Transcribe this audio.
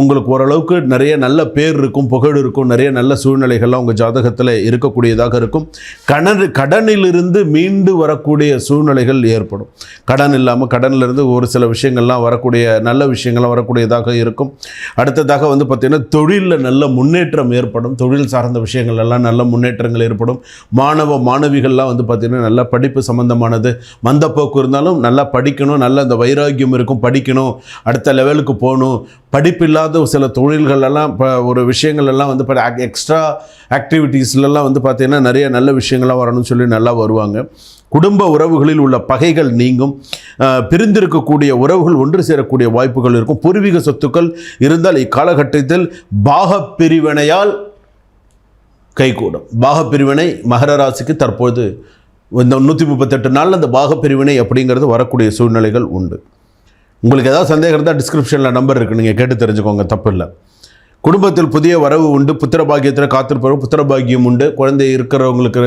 உங்களுக்கு ஓரளவுக்கு நிறைய நல்ல பேர் இருக்கும் புகழ் இருக்கும் நிறைய நல்ல சூழ்நிலைகள்லாம் உங்கள் ஜாதகத்தில் இருக்கக்கூடியதாக இருக்கும். கடன் கடனிலிருந்து மீண்டு வரக்கூடிய சூழ்நிலைகள் ஏற்படும். கடன் இல்லாமல் கடனிலிருந்து ஒரு சில விஷயங்கள்லாம் வரக்கூடிய நல்ல விஷயங்கள்லாம் வரக்கூடியதாக இருக்கும். அடுத்ததாக வந்து பார்த்திங்கன்னா தொழிலில் நல்ல முன்னேற்றம் ஏற்படும். தொழில் சார்ந்த விஷயங்கள் எல்லாம் நல்ல முன்னேற்றங்கள் ஏற்படும். மாணவ மாணவிகள்லாம் வந்து பார்த்திங்கன்னா நல்ல படிப்பு சம்மந்தமானது மந்தப்போக்கு இருந்தாலும் நல்லா படிக்கணும். நல்ல அந்த வைராக்கியம் இருக்கும். படிக்கணும். அடுத்த லெவலுக்கு போகணும். இல்லாத சில தொழில்கள் எல்லாம் இப்போ ஒரு விஷயங்கள் எல்லாம் வந்து இப்போ எக்ஸ்ட்ரா ஆக்டிவிட்டீஸ்லலாம் வந்து பார்த்திங்கன்னா நிறைய நல்ல விஷயங்கள்லாம் வரணும்னு சொல்லி நல்லா வருவாங்க. குடும்ப உறவுகளில் உள்ள பகைகள் நீங்கும். பிரிந்திருக்கக்கூடிய உறவுகள் ஒன்று சேரக்கூடிய வாய்ப்புகள் இருக்கும். பூர்வீக சொத்துக்கள் இருந்தால் இக்காலகட்டத்தில் பாக பிரிவினையால் கைகூடும். பாகப் பிரிவினை மகர ராசிக்கு தற்போது இந்த நூற்றி முப்பத்தெட்டு நாளில் அந்த பாகப் பிரிவினை அப்படிங்கிறது வரக்கூடிய சூழ்நிலைகள் உண்டு. உங்களுக்கு ஏதாவது சந்தேகம் இருந்தால் டிஸ்கிரிப்ஷனில் நம்பர் இருக்குது நீங்கள் கேட்டு தெரிஞ்சுக்கோங்க தப்பு இல்லை. குடும்பத்தில் புதிய வரவு உண்டு புத்திர பாக்கியத்தில் காத்திருப்பவர் புத்திர பாக்கியம் உண்டு. குழந்தை இருக்கிறவங்களுக்கு